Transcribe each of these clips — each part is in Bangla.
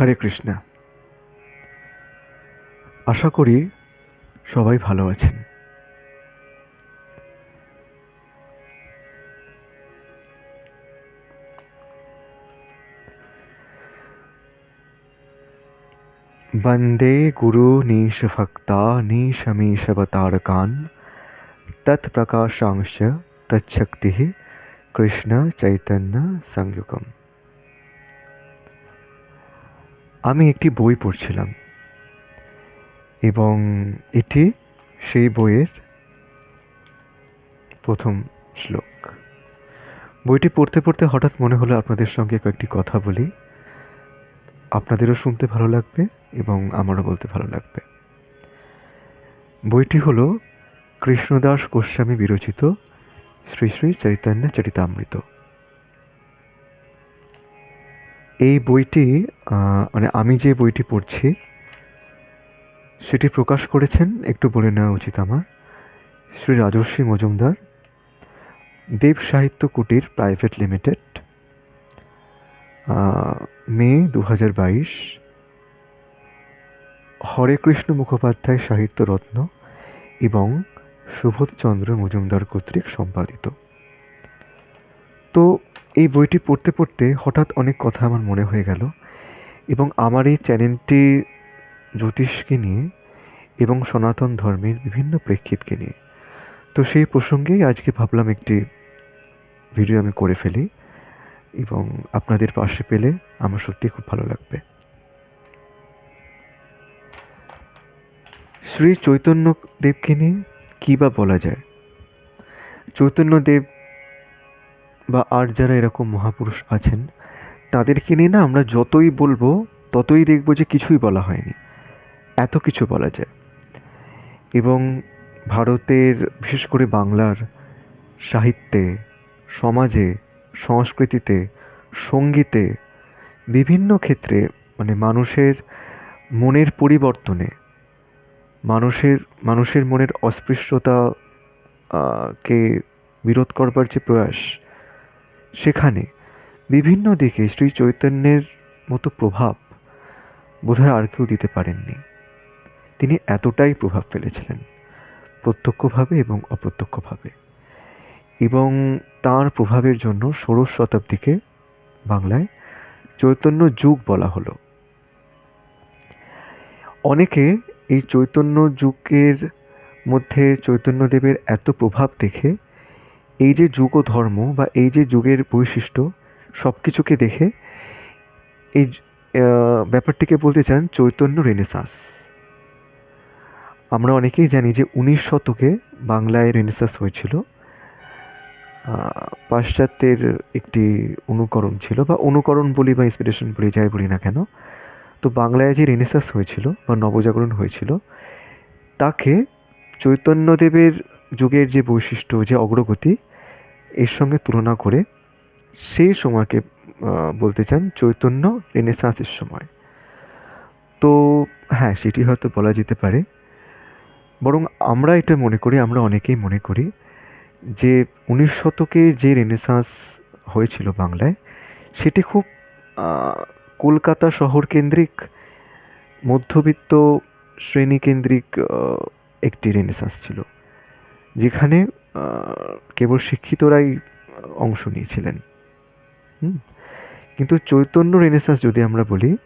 হরে কৃষ্ণা আশা করি সবাই ভালো আছেন वन्दे गुरुनीशभक्ता नीशमीशवतारकान् তৎপ্রকাশাংশ তৎশক্তি কৃষ্ণ আমি একটি বই পড়ছিলাম। এবং এটি সেই বইয়ের প্রথম শ্লোক। বইটি পড়তে পড়তে হঠাৎ মনে হলো আপনাদের সঙ্গে কয়েকটি কথা বলি। আপনাদেরও শুনতে ভালো লাগবে এবং আমারও বলতে ভালো লাগবে। বইটি হলো কৃষ্ণদাস গোস্বামী বিরচিত শ্রী শ্রী চৈতন্য চরিতামৃত। এই বইটি মানে আমি যে বইটি পড়ছি, সেটি প্রকাশ করেছেন, একটু বলে নেওয়া উচিত আমার, শ্রী রাজস্বী মজুমদার, দেব সাহিত্য কুটির প্রাইভেট লিমিটেড মে দু হাজার বাইশ, হরে কৃষ্ণ মুখোপাধ্যায় সাহিত্য রত্ন এবং সুবোধচন্দ্র মজুমদার কর্তৃক সম্পাদিত। তো এই বইটি পড়তে পড়তে হঠাৎ অনেক কথা আমার মনে হয়ে গেল এবং আমার এই চ্যানেলটি জ্যোতিষকে নিয়ে এবং সনাতন ধর্মের বিভিন্ন প্রেক্ষিতকে নিয়ে। তো সেই প্রসঙ্গেই আজকে ভাবলাম একটি ভিডিও আমি করে ফেলি এবং আপনাদের পাশে পেলে আমার সত্যি খুব ভালো লাগবে। শ্রী চৈতন্য দেবকে নিয়ে কী বা বলা যায়? চৈতন্যদেব বা আর যারা এরকম মহাপুরুষ আছেন, তাদেরকে নিয়ে না আমরা যতই বলব, ততই দেখব যে কিছুই বলা হয়নি। এত কিছু বলা যায়। এবং ভারতের, বিশেষ করে বাংলার সাহিত্যে, সমাজে, সংস্কৃতিতে, সঙ্গীতে, বিভিন্ন ক্ষেত্রে মানে মানুষের মনের পরিবর্তনে, মানুষের মানুষের মনের অস্পৃশ্যতা কে বিরোধ করবার যে প্রয়াস সেখানে বিভিন্ন দিকে শ্রী চৈতন্যের মতো প্রভাব বোধহয় আর কেউ দিতে পারেননি। তিনি এতটাই প্রভাব ফেলেছিলেন, প্রত্যক্ষভাবে এবং অপ্রত্যক্ষভাবে। এবং তার প্রভাবের জন্য ষোড়শ শতাব্দীকে বাংলায় চৈতন্য যুগ বলা হলো। অনেকে এই চৈতন্য যুগের মধ্যে চৈতন্যদেবের এত প্রভাব দেখে এই যে যুগ ধর্ম বা এই যে যুগের বৈশিষ্ট্য সব কিছুকে দেখে এই ব্যাপারটিকে বলতে চান চৈতন্য রেনেসাস। আমরা অনেকেই জানি যে উনিশ শতকে বাংলায় রেনেসাস হয়েছিল। পাশ্চাত্যের একটি অনুকরণ ছিল বা অনুকরণ বলি বা ইন্সপিরেশন বলি যাই বলি না কেন, তো বাংলায় যে রেনেসাস হয়েছিল বা নবজাগরণ হয়েছিল, তাকে চৈতন্যদেবের যুগের যে বৈশিষ্ট্য, যে অগ্রগতি এর সঙ্গে তুলনা করে সেই সময়কে বলতে চান চৈতন্য রেনেসাঁসের সময়। তো হ্যাঁ সেটি হয়তো বলা যেতে পারে। বরং আমরা এটা মনে করি, আমরা অনেকেই মনে করি যে উনিশ শতকে যে রেনেসাঁস হয়েছিল বাংলায়, সেটি খুব কলকাতা শহর কেন্দ্রিক, মধ্যবিত্ত শ্রেণীকেন্দ্রিক একটি রেনেসাঁস ছিল। যেখানে কেবল শিক্ষিতরাই অংশ নিয়েছিলেন। হুম? কিন্তু চৈতন্য রেনেসাঁস যদি আমরা বলি,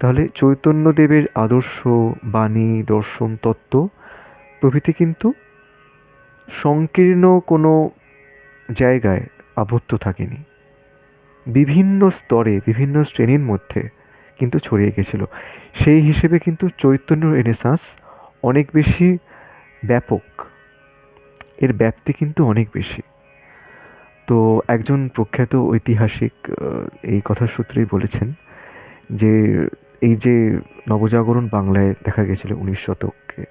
তাহলে চৈতন্যদেবের আদর্শ, বাণী, দর্শন, তত্ত্ব প্রভৃতি কিন্তু সংকীর্ণ কোনো জায়গায় আবদ্ধ থাকেনি। বিভিন্ন স্তরে, বিভিন্ন শ্রেণির মধ্যে কিন্তু ছড়িয়ে গেছিল। সেই হিসেবে কিন্তু চৈতন্য রেনেসাঁস অনেক বেশি ব্যাপক। এর ব্যাপ্তি কিন্তু অনেক বেশি। তো একজন প্রখ্যাত ঐতিহাসিক এই কথার সূত্রেই বলেছেন যে, এই যে নবজাগরণ বাংলায় দেখা গেছিল উনিশ শতকে,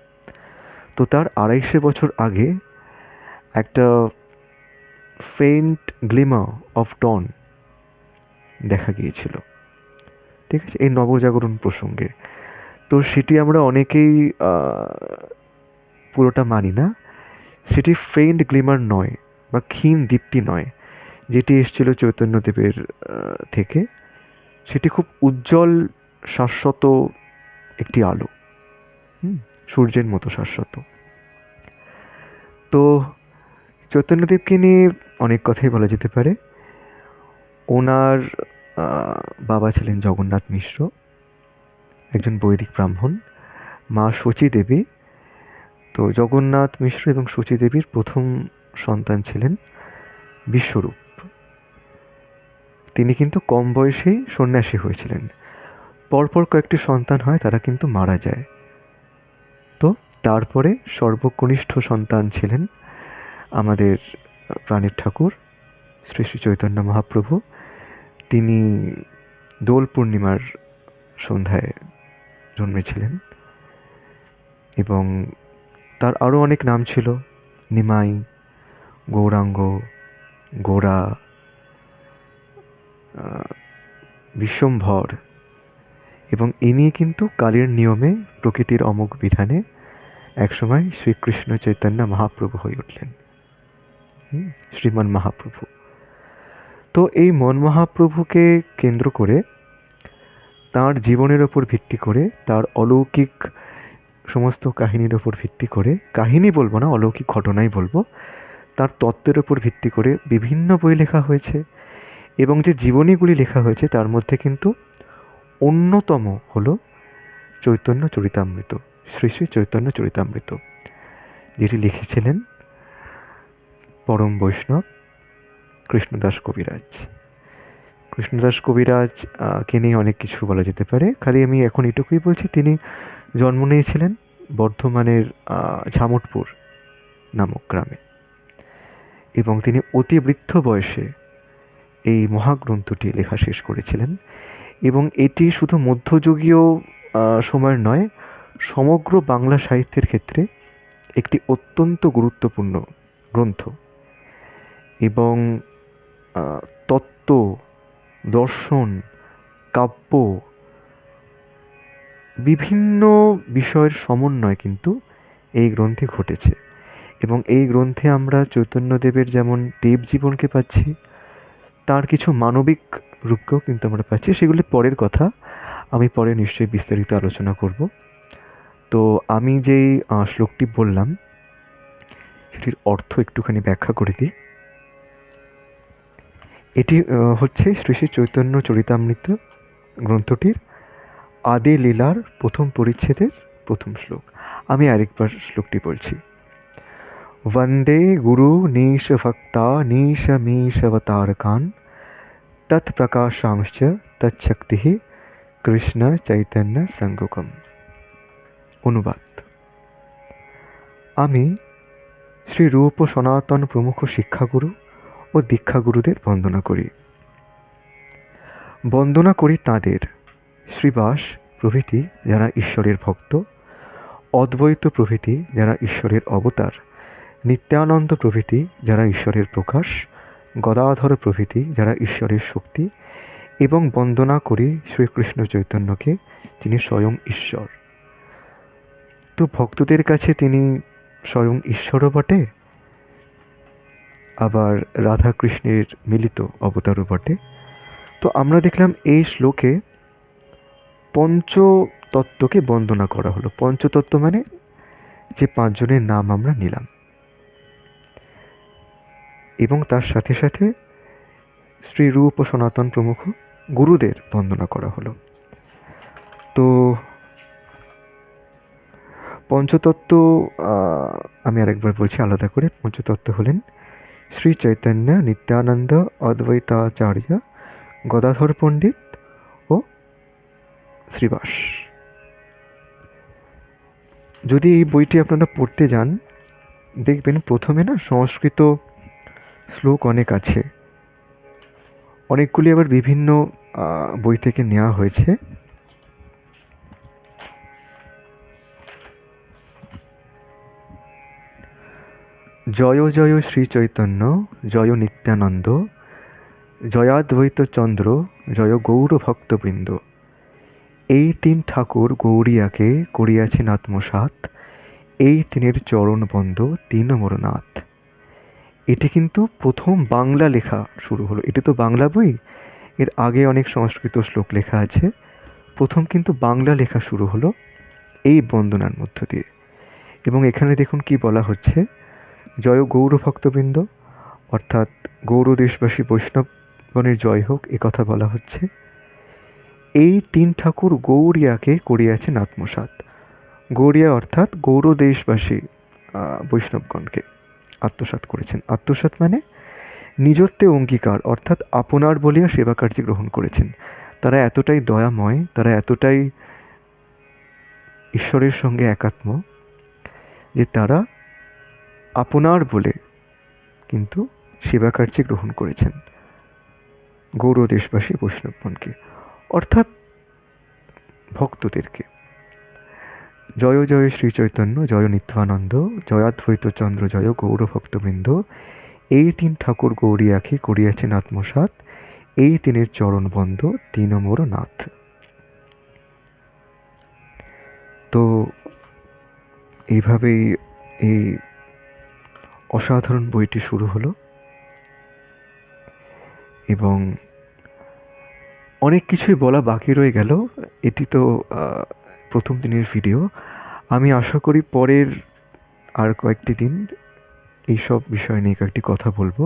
তো তার আড়াইশো বছর আগে একটা ফেন্ট গ্লিমা অফ ডন দেখা গিয়েছিল। ঠিক আছে? এই নবজাগরণ প্রসঙ্গে। তো সেটি আমরা অনেকেই পুরোটা মানি না। সেটি ফেইন্ট গ্লিমার নয় বা ক্ষীণ দীপ্তি নয়, যেটি এসেছিল চৈতন্যদেবের থেকে। সেটি খুব উজ্জ্বল, শাশ্বত একটি আলো। সূর্যের মতো শাশ্বত। তো চৈতন্যদেবকে নিয়ে অনেক কথাই বলা যেতে পারে। ওনার বাবা ছিলেন জগন্নাথ মিশ্র, একজন বৈদিক ব্রাহ্মণ। মা শচী দেবী তো জগন্নাথ, মিশ্র এবং শচী দেবীর প্রথম সন্তান ছিলেন বিশ্বরূপ। তিনি কিন্তু কম বয়সেই সন্ন্যাসী হয়েছিলেন। পরপর কয়েকটি সন্তান হয়, তারা কিন্তু মারা যায়। তো তারপরে সর্বকনিষ্ঠ সন্তান ছিলেন আমাদের প্রাণের ঠাকুর শ্রী শ্রী চৈতন্য মহাপ্রভু। তিনি দোল পূর্ণিমার সন্ধ্যায় জন্মেছিলেন এবং তার আরও অনেক নাম ছিল। নিমাই, গৌরাঙ্গ, গোরা বিশ্বম্ভর এবং ইনি কিন্তু কালীর নিয়মে প্রকৃতির অমোঘ বিধানে একসময় শ্রীকৃষ্ণ চৈতন্য মহাপ্রভু হয়ে উঠলেন। শ্রীমান মহাপ্রভু। তো এই মন মহাপ্রভুকে কেন্দ্র করে তার জীবনের ওপর ভিত্তি করে তার অলৌকিক সমস্ত কাহিনীর ওপর ভিত্তি করে, কাহিনী বলব না, অলৌকিক ঘটনাই বলব, তার তত্ত্বের ওপর ভিত্তি করে বিভিন্ন বই লেখা হয়েছে এবং যে জীবনীগুলি লেখা হয়েছে তার মধ্যে কিন্তু অন্যতম হলো চৈতন্য চরিতামৃত, শ্রী শ্রী চৈতন্য চরিতামৃত, যেটি লিখেছিলেন পরম বৈষ্ণব কৃষ্ণদাস কবিরাজ। কৃষ্ণদাস কবিরাজ কে নিয়ে অনেক কিছু বলা যেতে পারে, খালি আমি এখন এটুকুই বলছি, তিনি জন্ম নিয়েছিলেন বর্ধমানের ঝামটপুর নামক গ্রামে। এবং তিনি অতি বৃদ্ধ বয়সে এই মহাগ্রন্থটি লেখা শেষ করেছিলেন। এবং এটি শুধু মধ্যযুগীয় সময়ের নয়, সমগ্র বাংলা সাহিত্যের ক্ষেত্রে একটি অত্যন্ত গুরুত্বপূর্ণ গ্রন্থ। এবং তত্ত্ব, দর্শন, কাব্য বিভিন্ন বিষয়ের সমন্বয় কিন্তু এই গ্রন্থে ঘটেছে। এবং এই গ্রন্থে আমরা চৈতন্যদেবের যেমন দেব জীবনকে পাচ্ছি, তার কিছু মানবিক রূপকেও কিন্তু আমরা পাচ্ছি। সেগুলি পরের কথা, আমি পরে নিশ্চয়ই বিস্তারিত আলোচনা করব। তো আমি যেই শ্লোকটি বললাম, সেটির অর্থ একটুখানি ব্যাখ্যা করে দিই। এটি হচ্ছে শ্রী শ্রী চৈতন্য চরিতামৃত গ্রন্থটির আদি লীলার প্রথম পরিচ্ছেদের প্রথম শ্লোক আমি আরেকবার শ্লোকটি বলছি वन्दे गुरु नीशभक्ता नीशमीशवतारकान् तत्प्रकाशांश्च तच्छक्तिः কৃষ্ণ চৈতন্য সঙ্গকম অনুবাদ আমি শ্রী রূপ ও সনাতন প্রমুখ শিক্ষাগুরু ও দীক্ষাগুরুদের বন্দনা করি বন্দনা করি তাঁদের শ্রীবাস প্রভৃতি যারা ঈশ্বরের ভক্ত, অদ্বৈত প্রভৃতি যারা ঈশ্বরের অবতার, নিত্যানন্দ প্রভৃতি যারা ঈশ্বরের প্রকাশ, গদাধর প্রভৃতি যারা ঈশ্বরের শক্তি এবং বন্দনা করি শ্রীকৃষ্ণ চৈতন্যকে যিনি স্বয়ং ঈশ্বর। তো ভক্তদের কাছে তিনি স্বয়ং ঈশ্বরও বটে, আবার রাধা কৃষ্ণের মিলিত অবতারও বটে। তো আমরা দেখলাম এই শ্লোকে পঞ্চতত্ত্বকে বন্দনা করা হলো। পঞ্চতত্ত্ব মানে যে পাঁচজনের নাম আমরা নিলাম। এবং তার সাথে সাথে শ্রী রূপ ও সনাতন প্রমুখ গুরুদের বন্দনা করা হলো। তো পঞ্চতত্ত্ব আমি আরেকবার বলছি আলাদা করে, পঞ্চতত্ত্ব হলেন শ্রী চৈতন্য নিত্যানন্দ অদ্বৈতাচার্য গদাধর পণ্ডিত শ্রীবাস। যদি এই বইটি আপনারা পড়তে যান, দেখবেন প্রথমে না সংস্কৃত শ্লোক অনেক আছে। অনেকগুলি আবার বিভিন্ন বই থেকে নেওয়া হয়েছে। জয় জয় শ্রী চৈতন্য, জয় নিত্যানন্দ জয়াদ্বৈত চন্দ্র জয় গৌর ভক্তবৃন্দ এই তিন ঠাকুর গৌরিয়াকে করিয়াছেন আত্মসাৎ, এই তিনের চরণ বন্ধ তিন মোরনাথ এটি কিন্তু প্রথম বাংলা লেখা শুরু হলো। এটি তো বাংলা বই, এর আগে অনেক সংস্কৃত শ্লোক লেখা আছে। প্রথম কিন্তু বাংলা লেখা শুরু হলো এই বন্দনার মধ্য দিয়ে। এবং এখানে দেখুন কি বলা হচ্ছে, জয় গৌর ভক্তবৃন্দ, অর্থাৎ গৌর দেশবাসী বৈষ্ণবগণের জয় হোক কথা বলা হচ্ছে। এই তিন ঠাকুর গৌরিয়াকে করিয়াছেন আত্মসাৎ। গৌরিয়া অর্থাৎ গৌর দেশবাসী বৈষ্ণবগণকে আত্মসাৎ করেছেন। আত্মসাৎ মানে নিজত্বে অঙ্গীকার, অর্থাৎ আপনার বলিয়া সেবা কার্যে গ্রহণ করেছেন। তারা এতটাই দয়াময়, তারা এতটাই ঈশ্বরের সঙ্গে একাত্ম যে তারা আপনার বলে কিন্তু সেবা কার্যে গ্রহণ করেছেন। গৌর দেশবাসী, বৈষ্ণবগণকে। অর্থাৎ ভক্তদেরকে। জয় জয় শ্রী চৈতন্য, জয় নিত্যানন্দ, জয়াদ্বৈত চন্দ্র, জয় গৌর ভক্তবৃন্দ। এই তিন ঠাকুর গৌরিয়াকে করিয়াছেন আত্মসাৎ। এই তিনের চরণ বন্ধ তিন মোর নাথ। তো এইভাবেই এই অসাধারণ বইটি শুরু হলো। এবং অনেক কিছুই বলা বাকি রয়ে গেল। এটি তো প্রথম দিনের ভিডিও আমি আশা করি পরের আর কয়েকটি দিন এইসব বিষয় নিয়ে কয়েকটি কথা বলব।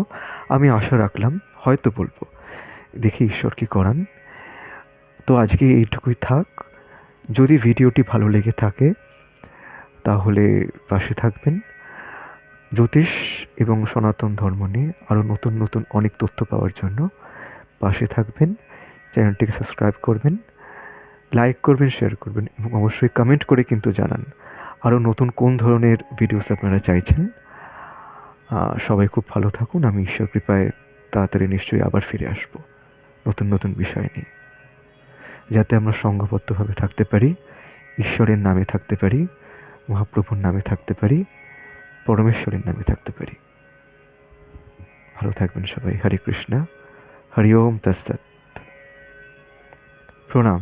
আমি আশা রাখলাম, হয়তো বলব। দেখি ঈশ্বর কি করান। তো আজকে এইটুকুই থাক। যদি ভিডিওটি ভালো লেগে থাকে, তাহলে পাশে থাকবেন। জ্যোতিষ এবং সনাতন ধর্ম নিয়ে আরও নতুন নতুন অনেক তথ্য পাওয়ার জন্য পাশে থাকবেন। চ্যানেলটিকে সাবস্ক্রাইব করবেন, লাইক করবেন, শেয়ার করবেন এবং অবশ্যই কমেন্ট করে কিন্তু জানান আরও নতুন কোন ধরনের ভিডিওস আপনারা চাইছেন। সবাই খুব ভালো থাকুন, আমি ঈশ্বর কৃপায় তাড়াতাড়ি নিশ্চয়ই আবার ফিরে আসব নতুন নতুন বিষয় নিয়ে। যাতে আমরা সংঘবদ্ধভাবে থাকতে পারি, ঈশ্বরের নামে থাকতে পারি, মহাপ্রভুর নামে থাকতে পারি, পরমেশ্বরের নামে থাকতে পারি। ভালো থাকবেন সবাই। হরে কৃষ্ণা। হরি ওম, তৎসৎ। প্রণাম।